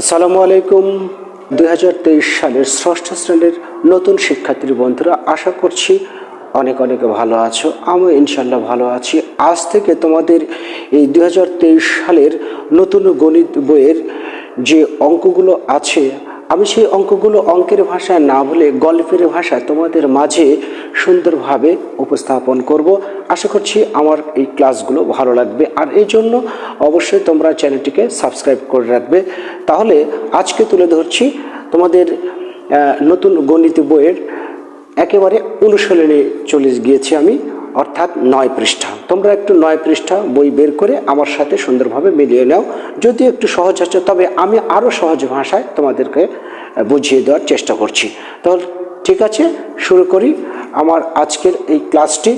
আসসালামু আলাইকুম। দু হাজার তেইশ সালের ষষ্ঠ শ্রেণির নতুন শিক্ষার্থীর বন্ধুরা, আশা করছি অনেক অনেক ভালো আছো। আমি ইনশাল্লাহ ভালো আছি। আজ থেকে তোমাদের এই দু হাজার তেইশ সালের নতুন গণিত বইয়ের যে অঙ্কগুলো আছে আমি সেই অঙ্কগুলো অঙ্কের ভাষায় না বলে গল্পের ভাষায় তোমাদের মাঝে সুন্দরভাবে উপস্থাপন করব। আশা করছি আমার এই ক্লাসগুলো ভালো লাগবে। আর এই জন্য অবশ্যই তোমরা চ্যানেলটিকে সাবস্ক্রাইব করে রাখবে। তাহলে আজকে তুলে ধরছি তোমাদের নতুন গণিত বইয়ের একেবারে অনুশীলনে চলে গিয়েছি আমি। অর্থাৎ নয় পৃষ্ঠা। তোমরা একটু নয় পৃষ্ঠা বই বের করে আমার সাথে সুন্দরভাবে মিলিয়ে নাও। যদি একটু সহজ আছে, তবে আমি আরও সহজ ভাষায় তোমাদেরকে বুঝিয়ে দেওয়ার চেষ্টা করছি। তাহলে ঠিক আছে, শুরু করি আমার আজকের এই ক্লাসটি।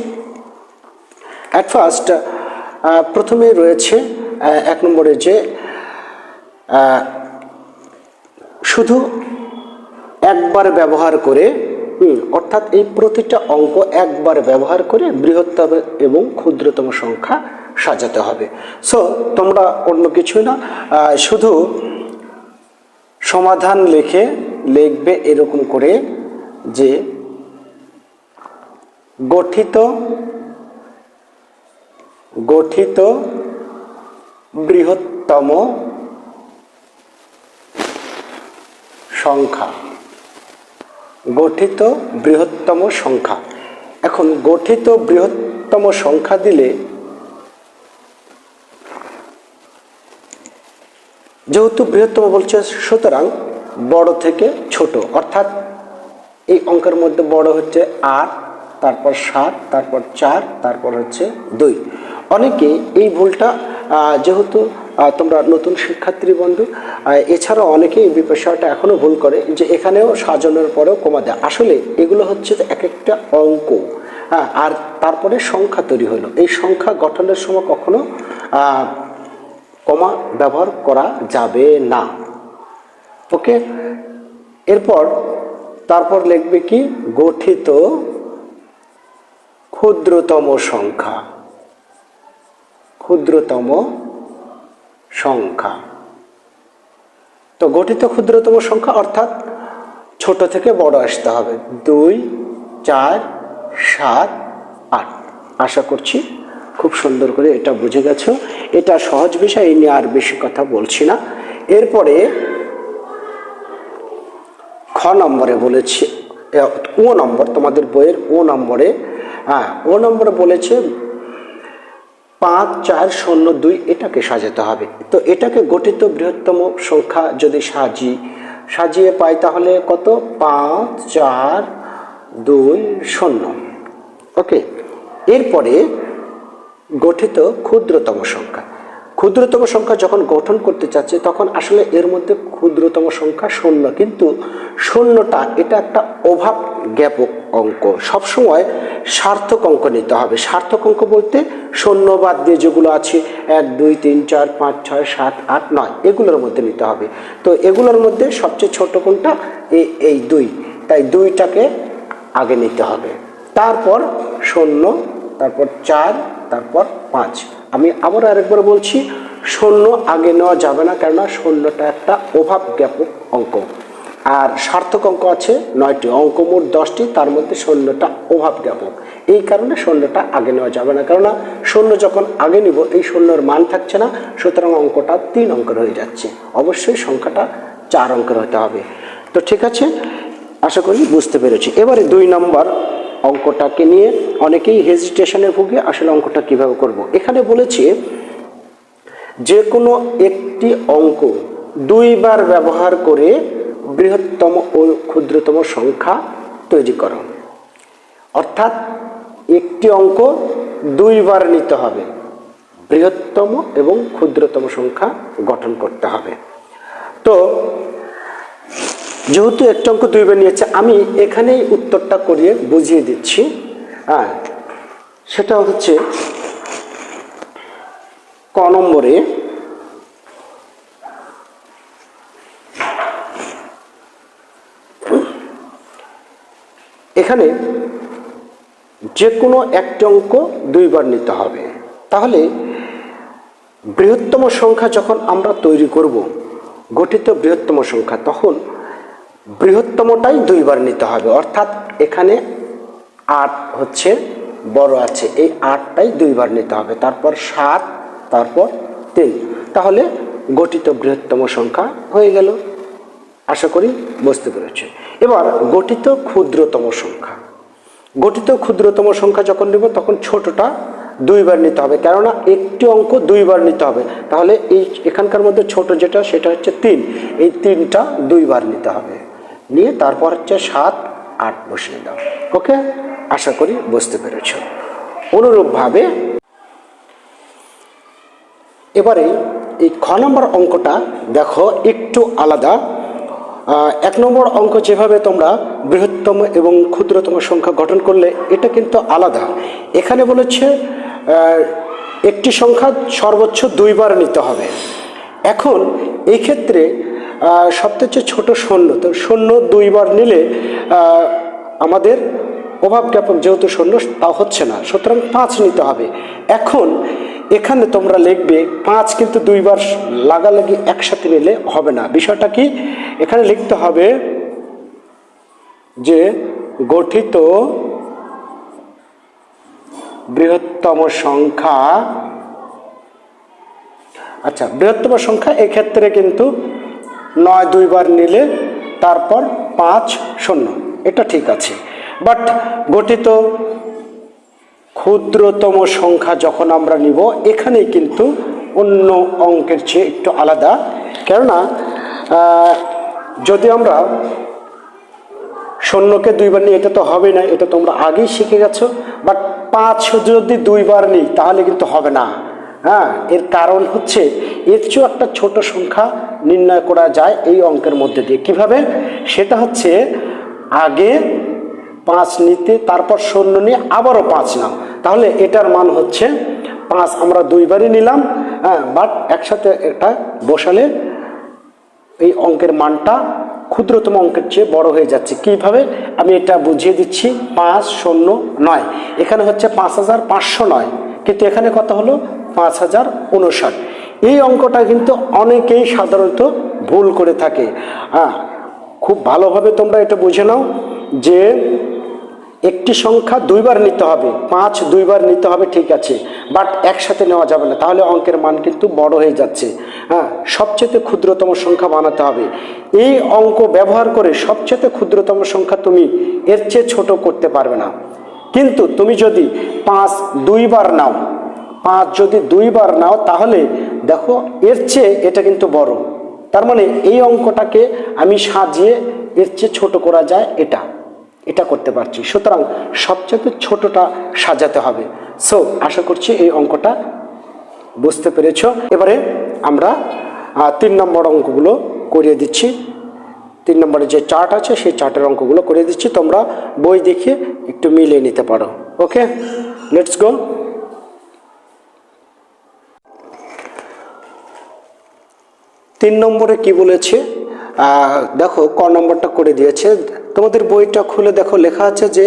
অ্যাট ফার্স্ট প্রথমে রয়েছে এক নম্বরে যে শুধু একবার ব্যবহার করে অর্থাৎ এই প্রতিটা অঙ্ক একবার ব্যবহার করে বৃহত্তম এবং ক্ষুদ্রতম সংখ্যা সাজাতে হবে। সো তোমরা অন্য কিছুই না শুধু সমাধান লিখে লিখবে এরকম করে যে গঠিত গঠিত বৃহত্তম সংখ্যা। গঠিত বৃহত্তম সংখ্যা। এখন গঠিত বৃহত্তম সংখ্যা দিলে যেহেতু বৃহত্তম বলছে, সুতরাং বড় থেকে ছোট, অর্থাৎ এই অঙ্কের মধ্যে বড় হচ্ছে আট, তারপর সাত, তারপর চার, তারপর হচ্ছে দুই। অনেকে এই ভুলটা যেহেতু তোমরা নতুন শিক্ষার্থী বন্ধু। আহ, এছাড়াও অনেকেই বিষয়টা এখনও ভুল করে যে এখানেও সাজানোর পরেও কমা দেয়। আসলে এগুলো হচ্ছে এক একটা অঙ্ক। হ্যাঁ আর তারপরে সংখ্যা তৈরি হলো। এই সংখ্যা গঠনের সময় কখনো কমা ব্যবহার করা যাবে না। ওকে? এরপর তারপর লিখবে কি? গঠিত ক্ষুদ্রতম সংখ্যা। ক্ষুদ্রতম সংখ্যা। তো গঠিত ক্ষুদ্রতম সংখ্যা অর্থাৎ ছোট থেকে বড় আসতে হবে। দুই, চার, সাত, আট। আশা করছি খুব সুন্দর করে এটা বুঝে গেছো। এটা সহজ বিষয়, এই নিয়ে আর বেশি কথা বলছি না। এরপরে খ নম্বরে বলেছে ও নম্বর, তোমাদের বইয়ের ও নম্বরে হ্যাঁ ও নম্বরে বলেছে পাঁচ, চার, শূন্য, দুই, এটাকে সাজাতে হবে। তো এটাকে গঠিত বৃহত্তম সংখ্যা যদি সাজি, সাজিয়ে পাই তাহলে কত? পাঁচ, চার, দুই, শূন্য। ওকে, এরপরে গঠিত ক্ষুদ্রতম সংখ্যা। ক্ষুদ্রতম সংখ্যা যখন গঠন করতে চাচ্ছে, তখন আসলে এর মধ্যে ক্ষুদ্রতম সংখ্যা শূন্য। কিন্তু শূন্যটা, এটা একটা অভাব জ্ঞাপক অঙ্ক। সবসময় সার্থক অঙ্ক নিতে হবে। সার্থক অঙ্ক বলতে শূন্য বাদ দিয়ে যেগুলো আছে, এক, দুই, তিন, চার, পাঁচ, ছয়, সাত, আট, নয়, এগুলোর মধ্যে নিতে হবে। তো এগুলোর মধ্যে সবচেয়ে ছোট কোনটা? এই দুই। তাই দুইটাকে আগে নিতে হবে। তারপর শূন্য, তারপর চার, তারপর পাঁচ। আমি আবার আরেকবার বলছি, শূন্য আগে নেওয়া যাবে না, কেননা শূন্যটা একটা অভাব জ্ঞাপক অঙ্ক। আর সার্থক অঙ্ক আছে নয়টি, অঙ্ক মোট দশটি, তার মধ্যে শূন্যটা অভাব জ্ঞাপক এই কারণে শূন্যটা আগে নেওয়া যাবে না, কেননা শূন্য যখন আগে নিব, এই শূন্যর মান থাকছে না, সুতরাং অঙ্কটা তিন অঙ্কের হয়ে যাচ্ছে। অবশ্যই সংখ্যাটা চার অঙ্কের হতে হবে। তো ঠিক আছে, আশা করি বুঝতে পেরেছি। এবারে দুই নম্বর অঙ্কটাকে নিয়ে অনেকেই হেজিটেশনে ভুগে আসলে অঙ্কটা কীভাবে করব। এখানে বলেছে যে কোনো একটি অঙ্ক দুইবার ব্যবহার করে বৃহত্তম ও ক্ষুদ্রতম সংখ্যা তৈরি করো অর্থাৎ একটি অঙ্ক দুইবার নিতে হবে, বৃহত্তম এবং ক্ষুদ্রতম সংখ্যা গঠন করতে হবে তো যেহেতু একটা অঙ্ক দুইবার নিয়েছে, আমি এখানেই উত্তরটা করিয়ে বুঝিয়ে দিচ্ছি। হ্যাঁ সেটা হচ্ছে ক নম্বরে এখানে যে কোনো একটা অঙ্ক দুইবার নিতে হবে। তাহলে বৃহত্তম সংখ্যা যখন আমরা তৈরি করব, গঠিত বৃহত্তম সংখ্যা, তখন বৃহত্তমটাই দুইবার নিতে হবে। অর্থাৎ এখানে আট হচ্ছে বড় আছে, এই আটটাই দুইবার নিতে হবে। তারপর সাত, তারপর তিন। তাহলে গঠিত বৃহত্তম সংখ্যা হয়ে গেল। আশা করি বুঝতে পেরেছি এবার গঠিত ক্ষুদ্রতম সংখ্যা। গঠিত ক্ষুদ্রতম সংখ্যা যখন নেব, তখন ছোটটা দুইবার নিতে হবে। কেননা একটি অঙ্ক দুইবার নিতে হবে। তাহলে এই এখানকার মধ্যে ছোট যেটা, সেটা হচ্ছে তিন। এই তিনটা দুইবার নিতে হবে। নিয়ে তারপর হচ্ছে সাত, আট বসিয়ে দাও। ওকে? আশা করি বুঝতে পেরেছ। অনুরূপভাবে এবারে এই খ নম্বর অঙ্কটা দেখো একটু আলাদা। এক নম্বর অঙ্ক যেভাবে তোমরা বৃহত্তম এবং ক্ষুদ্রতম সংখ্যা গঠন করলে, এটা কিন্তু আলাদা। এখানে বলেছে একটি সংখ্যা সর্বোচ্চ দুইবার নিতে হবে। এখন এই ক্ষেত্রে সবচেয়ে ছোট শূন্য তো শূন্য দুইবার নিলে আমাদের অভাব জ্ঞাপক যেহেতু শূন্য তা হচ্ছে না। সুতরাং পাঁচ নিতে হবে। এখন এখানে তোমরা লিখবে, পাঁচ কিন্তু দুইবার লাগালাগি একসাথে নিলে হবে না। বিষয়টা কি? এখানে লিখতে হবে যে, গঠিত বৃহত্তম সংখ্যা আচ্ছা বৃহত্তম সংখ্যা এক্ষেত্রে কিন্তু নয় দুইবার নিলে তারপর পাঁচ শূন্য। এটা ঠিক আছে। বাট গঠিত ক্ষুদ্রতম সংখ্যা যখন আমরা নিব, এখানেই কিন্তু অন্য অঙ্কের চেয়ে একটু আলাদা। কেননা যদি আমরা শূন্যকে দুইবার নিই, এটা তো হবে না, এটা তোমরা আগেই শিখে গেছো। বাট পাঁচ যদি দুইবার নিই, তাহলে কিন্তু হবে না। হ্যাঁ এর কারণ হচ্ছে এর চেয়েও একটা ছোট সংখ্যা নির্ণয় করা যায় এই অঙ্কের মধ্যে দিয়ে। কীভাবে? সেটা হচ্ছে আগে পাঁচ নিতে, তারপর শূন্য নিয়ে আবারও পাঁচ নাও। তাহলে এটার মান হচ্ছে পাঁচ, আমরা দুইবারই নিলাম হ্যাঁ বাট একসাথে এটা বসালে এই অঙ্কের মানটা ক্ষুদ্রতম অঙ্কের চেয়ে বড় হয়ে যাচ্ছে। কীভাবে? আমি এটা বুঝিয়ে দিচ্ছি, পাঁচ, শূন্য, নয়। এখানে হচ্ছে পাঁচ হাজার পাঁচশো নয়। কিন্তু এখানে কত হলো? পাঁচ হাজার উনষাট এই অঙ্কটা কিন্তু অনেকেই সাধারণত ভুল করে থাকে। হ্যাঁ খুব ভালোভাবে তোমরা এটা বুঝে নাও যে একটি সংখ্যা দুইবার নিতে হবে। পাঁচ দুইবার নিতে হবে, ঠিক আছে, বাট একসাথে নেওয়া যাবে না। তাহলে অঙ্কের মান কিন্তু বড় হয়ে যাচ্ছে। হ্যাঁ সবচেয়ে ক্ষুদ্রতম সংখ্যা বানাতে হবে। এই অঙ্ক ব্যবহার করে সবচেয়ে ক্ষুদ্রতম সংখ্যা তুমি এর চেয়ে ছোট করতে পারবে না। কিন্তু তুমি যদি পাঁচ দুইবার নাও পাঁচ যদি দুইবার নাও, তাহলে দেখো এর চেয়ে এটা কিন্তু বড়। তার মানে এই অঙ্কটাকে আমি সাজিয়ে এর চেয়ে ছোট করা যায় এটা। এটা করতে পারছি। সুতরাং সবচেয়ে ছোটটা সাজাতে হবে। সো আশা করছি এই অঙ্কটা বুঝতে পেরেছ। এবারে আমরা তিন নম্বর অঙ্কগুলো করিয়ে দিচ্ছি। তিন নম্বরে যে চার্ট আছে, সেই চার্টের অঙ্কগুলো করিয়ে দিচ্ছি। তোমরা বই দেখে একটু মিলিয়ে নিতে পারো। ওকে লেটস গো তিন নম্বরে কি বলেছে? দেখো, ক নম্বরটা করে দিয়েছে। তোমাদের বইটা খুলে দেখো, লেখা আছে যে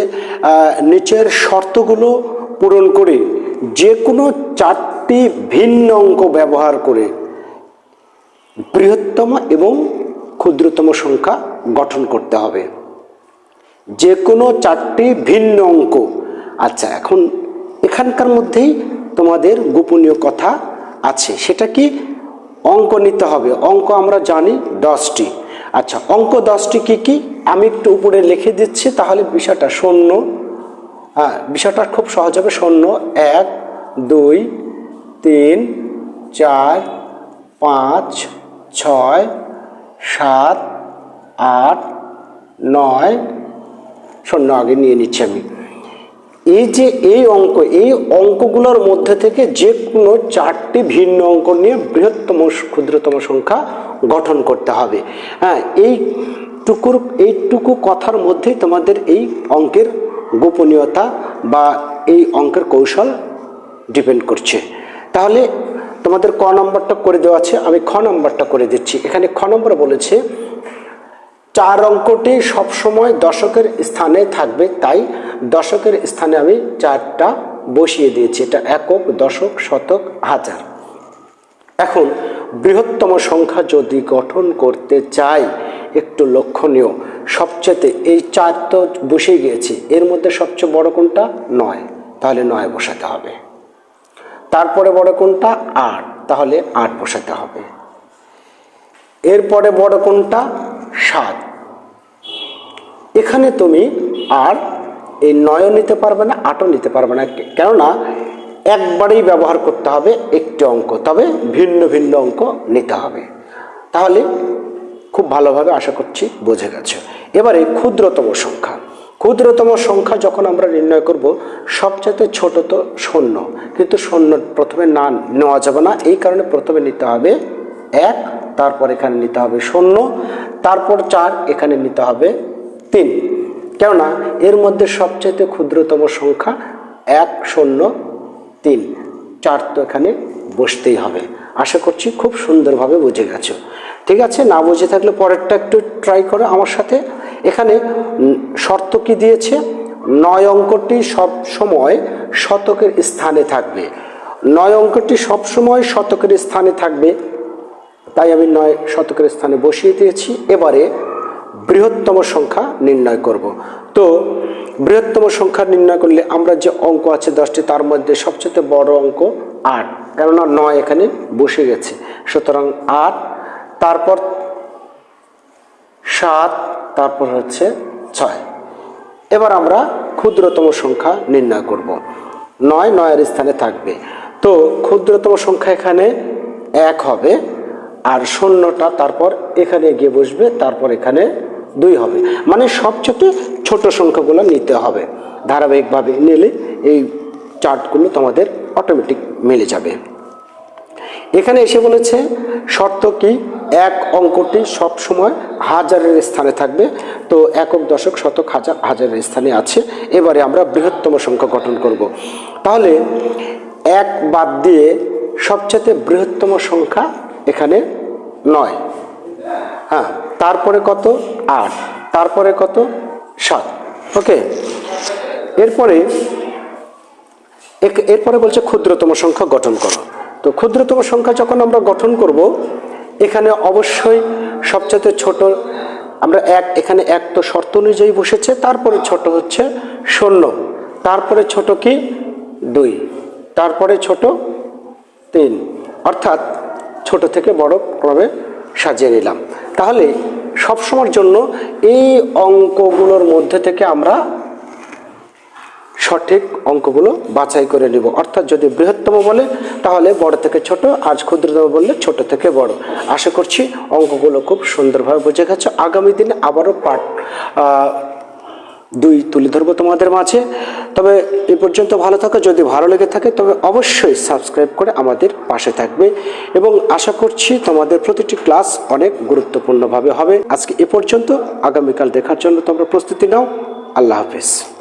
নিচের শর্তগুলো পূরণ করে যে কোনো চারটি ভিন্ন অঙ্ক ব্যবহার করে বৃহত্তম এবং ক্ষুদ্রতম সংখ্যা গঠন করতে হবে। যে কোনো চারটি ভিন্ন অঙ্ক। আচ্ছা এখন এখানকার মধ্যেই তোমাদের গোপনীয় কথা আছে। সেটা কি অঙ্ক নিতে হবে। অঙ্ক আমরা জানি দশটি। আচ্ছা অঙ্ক দশটি কি কি? আমি একটু উপরে লিখে দিচ্ছি, তাহলে বিষয়টা শূন্য। হ্যাঁ বিষয়টা খুব সহজ হবে। শূন্য, এক, দুই, তিন, চার, পাঁচ, ছয়, সাত, আট, নয়। শূন্য আগে নিয়ে নিচ্ছি আমি। এই যে এই অঙ্ক, এই অঙ্কগুলোর মধ্যে থেকে যে কোনো চারটি ভিন্ন অঙ্ক নিয়ে বৃহত্তম ক্ষুদ্রতম সংখ্যা গঠন করতে হবে। হ্যাঁ এই টুকুর এইটুকু কথার মধ্যেই তোমাদের এই অঙ্কের গোপনীয়তা বা এই অঙ্কের কৌশল ডিপেন্ড করছে। তাহলে তোমাদের ক নম্বরটা করে দেওয়া আছে, আমি খ নম্বরটা করে দিচ্ছি। এখানে খ নম্বর বলেছে চার অঙ্কটি সবসময় দশকের স্থানে থাকবে, তাই দশকের স্থানে আমি চারটা বসিয়ে দিয়েছি। এটা একক, দশক, শতক, হাজার। এখন বৃহত্তম সংখ্যা যদি গঠন করতে চাই, একটু লক্ষণীয়। সবচেয়ে এই চার তো বসে গিয়েছে। এর মধ্যে সবচেয়ে বড় কোনটা? নয়। তাহলে নয় বসাতে হবে। তারপরে বড় কোনটা? আট। তাহলে আট বসাতে হবে। এরপরে বড় কোনটা? সাত। এখানে তুমি আর এই নয়ও নিতে পারবে না আটও নিতে পারবে না। কেননা একবারেই ব্যবহার করতে হবে একটি অঙ্ক, তবে ভিন্ন ভিন্ন অঙ্ক নিতে হবে। তাহলে খুব ভালোভাবে আশা করছি বুঝে গেছে। এবারে ক্ষুদ্রতম সংখ্যা। ক্ষুদ্রতম সংখ্যা যখন আমরা নির্ণয় করব সবচেয়ে ছোট তো শূন্য, কিন্তু শূন্য প্রথমে না নেওয়া যাবে না, এই কারণে প্রথমে নিতে হবে এক, তারপর এখানে নিতে হবে শূন্য, তারপর চার, এখানে নিতে হবে তিন। কেননা এর মধ্যে সবচেয়ে ক্ষুদ্রতম সংখ্যা এক, শূন্য, তিন। চার তো এখানে বসতেই হবে। আশা করছি খুব সুন্দরভাবে বুঝে গেছো। ঠিক আছে? না বুঝে থাকলে পরেরটা একটু ট্রাই করো আমার সাথে। এখানে শর্ত কি দিয়েছে? নয় অঙ্কটি সব সময় শতকের স্থানে থাকবে। নয় অঙ্কটি সব সময় শতকের স্থানে থাকবে। তাই আমি নয় শতকের স্থানে বসিয়ে দিয়েছি। এবারে বৃহত্তম সংখ্যা নির্ণয় করব। তো বৃহত্তম সংখ্যা নির্ণয় করলে আমরা যে অঙ্ক আছে দশটি, তার মধ্যে সবচেয়ে বড় অঙ্ক আট। কেননা নয় এখানে বসে গেছে। সুতরাং আট, তারপর সাত, তারপর হচ্ছে ছয়। এবার আমরা ক্ষুদ্রতম সংখ্যা নির্ণয় করব। নয় নয়ের স্থানে থাকবে। তো ক্ষুদ্রতম সংখ্যা এখানে এক হবে, আর শূন্যটা তারপর এখানে গিয়ে বসবে, তারপর এখানে দুই হবে। মানে সবচেয়ে ছোট সংখ্যাগুলো নিতে হবে। ধারাবাহিকভাবে নিলে এই চার্টগুলো তোমাদের অটোমেটিক মিলে যাবে। এখানে এসে বলেছে, শর্ত কি? এক অঙ্কটি সব সময় হাজারের স্থানে থাকবে। তো একক, দশক, শতক হাজার, হাজারের স্থানে আছে। এবারে আমরা বৃহত্তম সংখ্যা গঠন করব। তাহলে এক বাদ দিয়ে সবচেয়ে বৃহত্তম সংখ্যা এখানে নয়। হ্যাঁ তারপরে কত? আট। তারপরে কত? সাত। ওকে? এরপরে এরপরে বলছে ক্ষুদ্রতম সংখ্যা গঠন করো। তো ক্ষুদ্রতম সংখ্যা যখন আমরা গঠন করব, এখানে অবশ্যই সবচেয়ে ছোট, আমরা এক, এখানে এক তো শর্ত অনুযায়ী বসেছে, তারপরে ছোট হচ্ছে শূন্য। তারপরে ছোট কি? দুই। তারপরে ছোট তিন। অর্থাৎ ছোট থেকে বড় ক্রমে সাজিয়ে নিলাম। তাহলে সবসময়ের জন্য এই অঙ্কগুলোর মধ্যে থেকে আমরা সঠিক অঙ্কগুলো বাছাই করে নিব। অর্থাৎ যদি বৃহত্তম বলে, তাহলে বড় থেকে ছোট আজ ক্ষুদ্রতম বললে ছোট থেকে বড়। আশা করছি অঙ্কগুলো খুব সুন্দরভাবে বুঝে গেছে। আগামী দিনে আবারও পাঠ দুই তুলে ধরবো তোমাদের মাঝে। তবে এ পর্যন্ত ভালো থাকো, যদি ভালো লেগে থাকে, তবে অবশ্যই সাবস্ক্রাইব করে আমাদের পাশে থাকবে। এবং আশা করছি তোমাদের প্রতিটি ক্লাস অনেক গুরুত্বপূর্ণভাবে হবে। আজকে এ পর্যন্ত, আগামীকাল দেখার জন্য তোমরা প্রস্তুতি নাও। আল্লাহ হাফেজ।